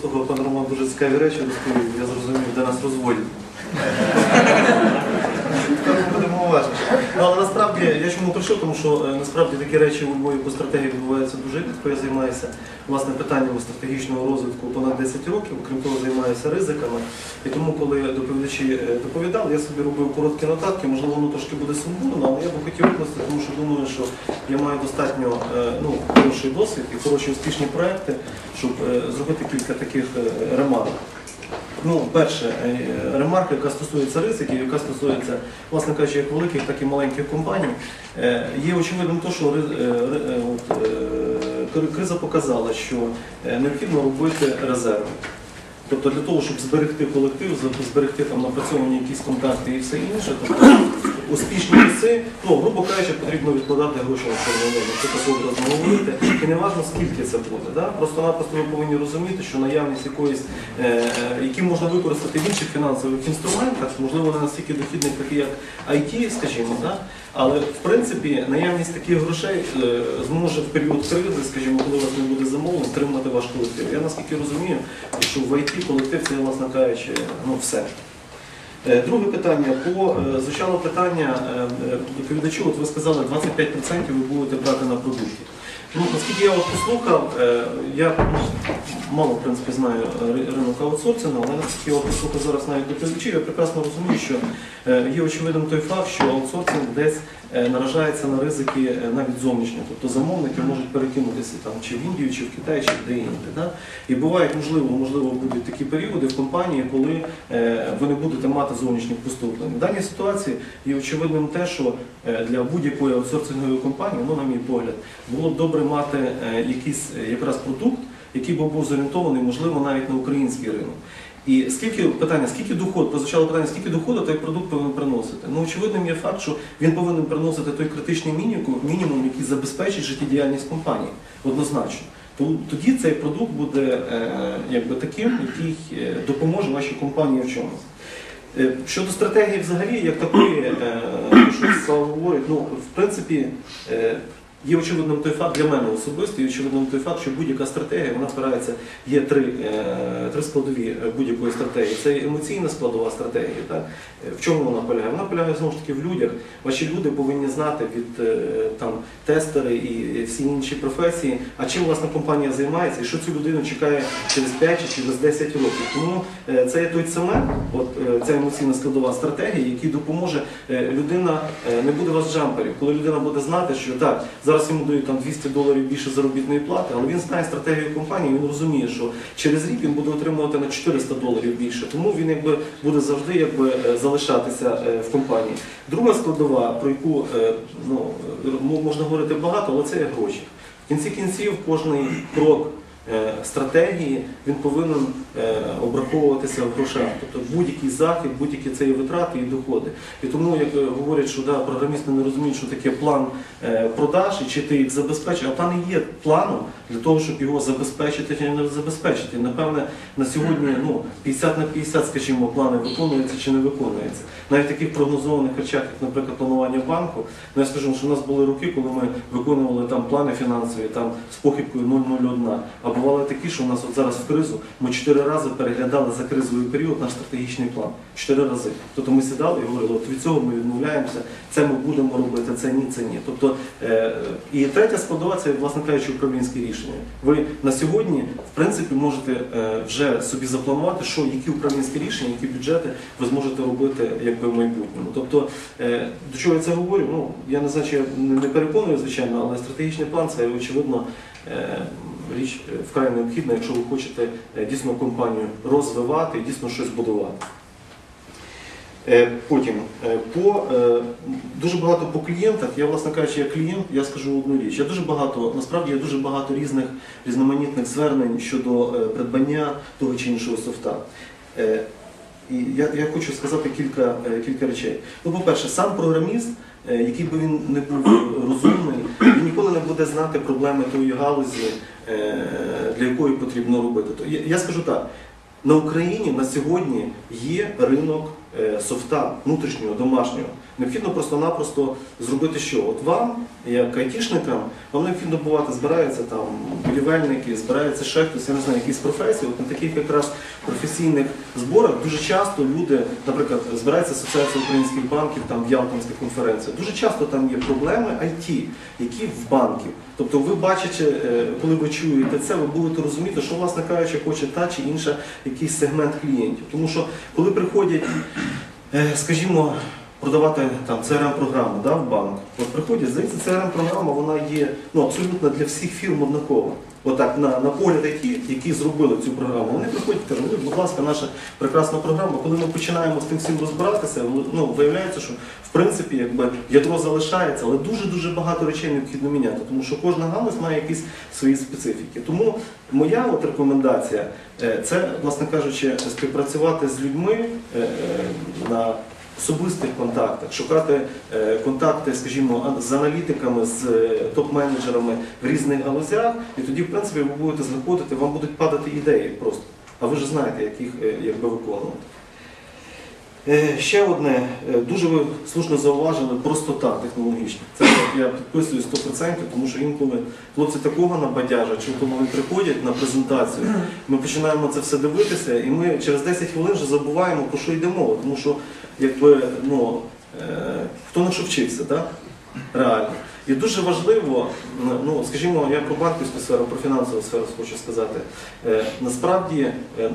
Слухав пан Роман дуже цікаві речі розповів, я зрозумів, де нас розводять. Так ми будемо уважніше. Ну, але насправді я чому прийшов, тому що е, насправді такі речі у Львові по стратегії відбуваються дуже рідко. Я займаюся власне питаннями стратегічного розвитку понад 10 років, крім того, займаюся ризиками. І тому, коли доповідачі е, доповідали, я собі робив короткі нотатки, можливо, воно трошки буде сумбурно, але я би хотів викласти, тому що думаю, що я маю достатньо е, ну, хороший досвід і хороші успішні проекти, щоб зробити кілька таких е, ремарок. Ну, перше, е, ремарка, яка стосується ризиків, яка стосується, власне кажучи, як великих, так і маленьких компаній, Е, є очевидним те, що е, криза показала, що необхідно робити резерви. Тобто для того, щоб зберегти колектив, зберегти там напрацьовані якісь контакти і все інше, тобто успішні часи, ну, грубо кажучи, потрібно відкладати гроші на чорному що так образно говорити, і не важливо, скільки це буде. Да? Просто-напросто ви повинні розуміти, що наявність якоїсь, е, е, які можна використати в інших фінансових інструментах, можливо, не настільки дохідних, такі як IT, скажімо, да? але в принципі наявність таких грошей е, зможе в період кризи, скажімо, коли у вас не буде замовлень, тримати ваш колектив. Я наскільки розумію, що в IT колектив це, власне кажучи, ну все. Е, Друге питання по е, звучало питання е, доповідачу. От ви сказали, 25% ви будете брати на продукти. Ну, оскільки я от послухав, я мало в принципі знаю е, ринок аутсорсингу, але наскільки я послухав зараз навіть доповідачів, я прекрасно розумію, що е, є очевидним той факт, що аутсорсинг десь е, наражається на ризики навіть зовнішні. Тобто замовники можуть перекинутися там чи в Індію, чи в Китай, чи де інде. Да? І бувають, можливо, можливо, будуть такі періоди в компанії, коли ви не будете мати зовнішніх поступлень. В даній ситуації є очевидним те, що для будь-якої аутсорсингової компанії, ну, на мій погляд, було б добре мати якийсь якраз продукт, який би був зорієнтований, можливо, навіть на український ринок. І скільки питання, скільки доход, прозвучало питання, скільки доходу той продукт повинен приносити? Ну, очевидним є факт, що він повинен приносити той критичний мінімум, мінімум який забезпечить життєдіяльність компанії однозначно. Тоді цей продукт буде е, якби таким, який е, допоможе вашій компанії в чомусь. Е, Щодо стратегії взагалі, як такої, що говорить, ну, в принципі, є очевидним той факт для мене особисто, є очевидним той факт, що будь-яка стратегія, вона спирається, є три, е, три складові будь-якої стратегії. Це емоційна складова стратегії. Так? В чому вона полягає? Вона полягає знову ж таки в людях. Ваші люди повинні знати від е, там, тестери і всі інші професії, а чим власне компанія займається, і що цю людину чекає через 5 чи через 10 років. Тому е, це є той цемент, от ця емоційна складова стратегія, який допоможе людина, не буде вас джамперів, коли людина буде знати, що так, зараз йому дають там 200 доларів більше заробітної плати, але він знає стратегію компанії, він розуміє, що через рік він буде отримувати на 400 доларів більше. Тому він якби буде завжди якби е, залишатися е, в компанії. Друга складова, про яку е, ну, можна говорити багато, але це є гроші. В кінці кінців кожний крок стратегії він повинен е, обраховуватися в грошах. Тобто будь-який захід, будь-які це є витрати і доходи. І тому, як е, говорять, що да, програмісти не розуміють, що таке план е, продаж і чи ти їх забезпечиш, а план і є планом для того, щоб його забезпечити чи не забезпечити. Напевне, на сьогодні ну, 50 на 50, скажімо, плани виконуються чи не виконуються. Навіть таких прогнозованих речах, як, наприклад, планування банку, ну я скажу, що у нас були роки, коли ми виконували там плани фінансові там з похибкою 0,01. Бували такі, що у нас от зараз в кризу ми чотири рази переглядали за кризовий період наш стратегічний план. Чотири рази. Тобто ми сідали і говорили, от від цього ми відмовляємося, це ми будемо робити, це ні, це ні. Тобто, е, і третя складова це, власне кажучи, управлінське рішення. Ви на сьогодні, в принципі, можете е, вже собі запланувати, що які управлінські рішення, які бюджети ви зможете робити якби в майбутньому. Тобто, е, до чого я це говорю? Ну я не знаю, чи я не переконую, звичайно, але стратегічний план це очевидно. Е, Річ е, вкрай необхідна, якщо ви хочете е, дійсно компанію розвивати і дійсно щось будувати. Потім по дуже багато по клієнтах. Я, власне кажучи, як клієнт, я скажу одну річ. Я дуже багато, насправді є дуже багато різних різноманітних звернень щодо придбання того чи іншого софта. І я, я хочу сказати кілька, кілька речей. Ну, по-перше, сам програміст, який би він не був розумний, ніколи не буде знати проблеми тої галузі, е, для якої потрібно робити. То я, скажу так. На Україні на сьогодні є ринок е, софта внутрішнього, домашнього. Необхідно просто-напросто зробити що? От вам, як айтішникам, вам необхідно бувати, збираються там будівельники, збираються ще хтось, я не знаю, якісь професії. От на таких якраз професійних зборах дуже часто люди, наприклад, збирається Асоціація українських банків, там в Ялтинська конференція. Дуже часто там є проблеми IT, які в банків. Тобто ви бачите, коли ви чуєте це, ви будете розуміти, що, власне кажучи, хоче та чи інша якийсь сегмент клієнтів. Тому що коли приходять, е, скажімо, продавати там CRM-програму да, в банк, от приходять, здається, CRM-програма вона є ну, абсолютно для всіх фірм однакова. Отак, на, на погляд IT, які зробили цю програму, вони приходять і кажуть, «Ну, будь ласка, наша прекрасна програма. Коли ми починаємо з тим всім розбиратися, ну, виявляється, що в принципі якби ядро залишається, але дуже-дуже багато речей необхідно міняти, тому що кожна галузь має якісь свої специфіки. Тому моя от рекомендація е, це, власне кажучи, співпрацювати з людьми е, е, на особистих контактах, шукати е, контакти, скажімо, з аналітиками, з е, топ-менеджерами в різних галузях, і тоді, в принципі, ви будете знаходити, вам будуть падати ідеї просто. А ви ж знаєте, як їх е, якби виконувати. Ще одне, дуже ви слушно зауважили, простота технологічна. Це я підписую 100%, тому що інколи хлопці такого набадяжать, що коли вони приходять на презентацію, ми починаємо це все дивитися, і ми через 10 хвилин вже забуваємо, про що йде мова. Тому що якби, ну, е, хто на що вчився, так? реально. І дуже важливо, ну скажімо, я про банківську сферу, про фінансову сферу хочу сказати. Е, Насправді е,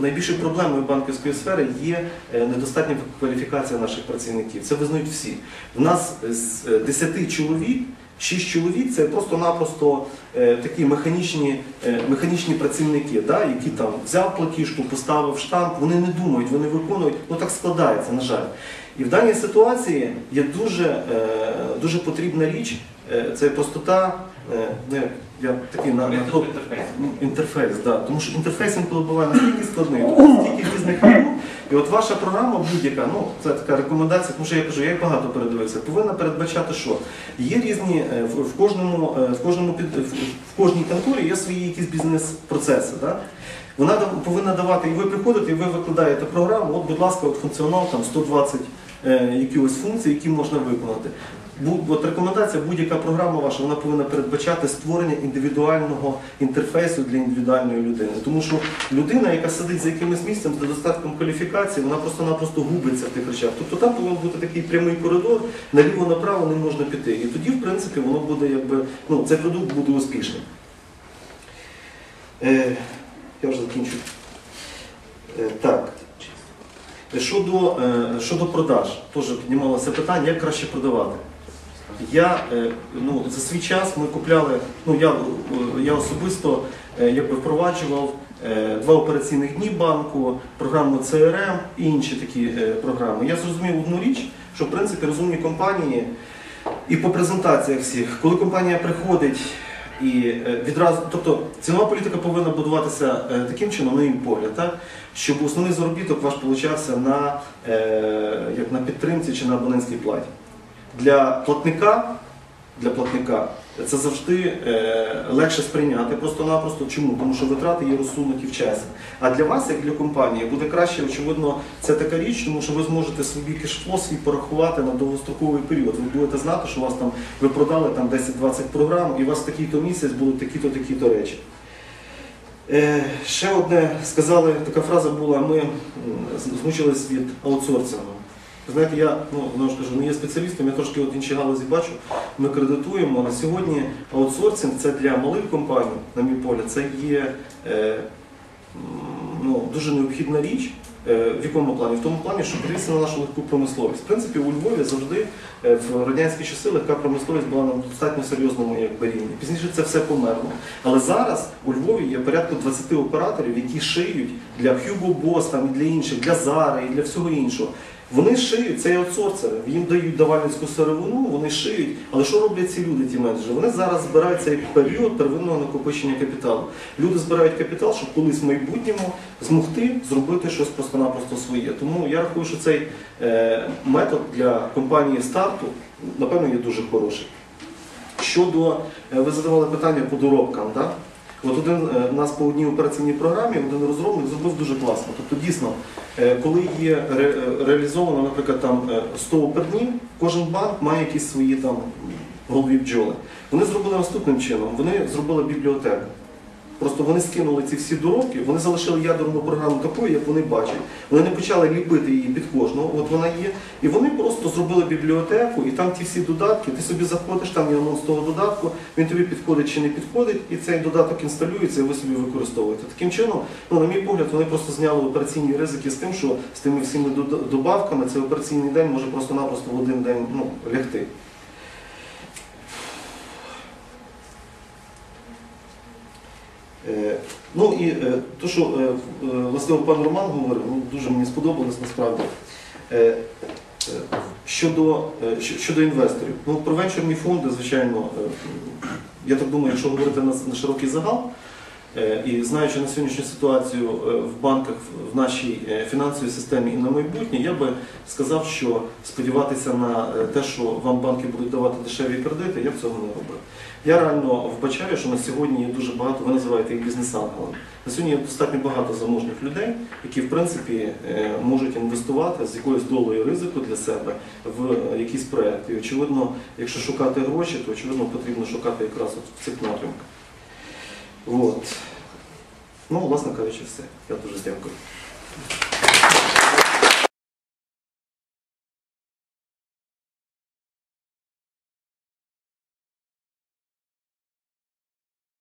найбільшою проблемою банківської сфери є е, недостатня кваліфікація наших працівників. Це визнають всі. В нас з е, 10 чоловік. Шість чоловік це просто-напросто е, такі механічні, е, механічні працівники, да, які там взяв платіжку, поставив штамп, вони не думають, вони виконують, ну так складається, на жаль. І в даній ситуації є дуже, е, дуже потрібна річ, е, це простота, е, ну, як я такий на, на топ- Ну, інтерфейс, да. тому що інтерфейс інколи буває настільки складний, стільки різних вимог. І от ваша програма будь-яка, ну це така рекомендація, тому що я кажу, я багато передивився, повинна передбачати, що є різні е, в, кожному, е, в кожному в кожній конторі є свої якісь бізнес-процеси. Да? Вона повинна давати, і ви приходите, і ви викладаєте програму, от, будь ласка, от функціонал там 120 е, якихось функцій, які можна виконати. От рекомендація, будь-яка програма ваша, вона повинна передбачати створення індивідуального інтерфейсу для індивідуальної людини. Тому що людина, яка сидить за якимось місцем з недостатком кваліфікації, вона просто-напросто губиться в тих речах. Тобто там повинен бути такий прямий коридор, наліво-направо не можна піти. І тоді, в принципі, воно буде якби, ну, цей продукт буде успішним. Е, я вже закінчу. Е, так. Щодо, е, щодо продаж, теж піднімалося питання, як краще продавати. Я е, ну, за свій час ми купляли, ну я, е, я особисто е, якби впроваджував два операційних дні банку, програму CRM і інші такі програми. Я зрозумів одну річ, що в принципі розумні компанії і по презентаціях всіх, коли компанія приходить і відразу, тобто цінова політика повинна будуватися таким чином, на мій погляд, так, щоб основний заробіток ваш получався на, як на підтримці чи на абонентській платі. Для платника, для платника це завжди е, легше сприйняти просто-напросто. Чому? Тому що витрати є розсунуті в часі. А для вас, як для компанії, буде краще, очевидно, це така річ, тому що ви зможете собі кешфло свій порахувати на довгостроковий період. Ви будете знати, що у вас там ви продали там 10-20 програм, і у вас такий-то місяць будуть такі-то, такі-то речі. Е, ще одне сказали, така фраза була, ми змучились від аутсорсингу. Знаєте, я ну, знову ж кажу, не є спеціалістом, я трошки от інші галузі бачу. Ми кредитуємо. На сьогодні аутсорсинг це для малих компаній, на мій погляд, це є е, ну, дуже необхідна річ. Е, В якому плані? В тому плані, що подивитися на нашу легку промисловість. В принципі, у Львові завжди е, в радянські часи легка промисловість була на достатньо серйозному якби, рівні. Пізніше це все померло. Але зараз у Львові є порядку 20 операторів, які шиють для Hugo Boss там, і для інших, для Zara і для всього іншого. Вони шиють, це є аутсорсери, їм дають давальницьку сировину, вони шиють. Але що роблять ці люди, ті менеджери? Вони зараз збирають цей період первинного накопичення капіталу. Люди збирають капітал, щоб колись в майбутньому змогти зробити щось просто-напросто своє. Тому я рахую, що цей е, метод для компанії старту, напевно, є дуже хороший. Щодо, е, ви задавали питання по доробкам, так? От один е, у нас по одній операційній програмі, один розробник зробив дуже класно. Тобто дійсно, е, коли є ре- е, реалізовано, наприклад, там е, 100 опернів, кожен банк має якісь свої там голові бджоли. Вони зробили наступним чином, вони зробили бібліотеку. Просто вони скинули ці всі доробки, вони залишили ядерну програму такою, як вони бачать. Вони не почали ліпити її під кожного, от вона є. І вони просто зробили бібліотеку, і там ті всі додатки, ти собі заходиш, там є анонс того додатку, він тобі підходить чи не підходить, і цей додаток інсталюється, і ви собі використовуєте. Таким чином, ну, на мій погляд, вони просто зняли операційні ризики з тим, що з тими всіми добавками цей операційний день може просто-напросто в один день ну, лягти. Ну і те, що е, е, власне пан Роман говорив, ну, дуже мені сподобалось насправді. Е, е, Щодо, е, щодо інвесторів, ну про венчурні фонди, звичайно, е, я так думаю, якщо говорити на, на широкий загал, е, і знаючи на сьогоднішню ситуацію е, в банках, в- нашій е, фінансовій системі і на майбутнє, я би сказав, що сподіватися на е, те, що вам банки будуть давати дешеві кредити, я б цього не робив. Я реально вбачаю, що на сьогодні є дуже багато, ви називаєте їх бізнес-ангелами. На сьогодні є достатньо багато заможних людей, які в принципі е, можуть інвестувати з якоюсь долею ризику для себе в е, якісь проекти. І очевидно, якщо шукати гроші, то очевидно потрібно шукати якраз в цих напрямках. От. Ну, власне кажучи, все. Я дуже дякую.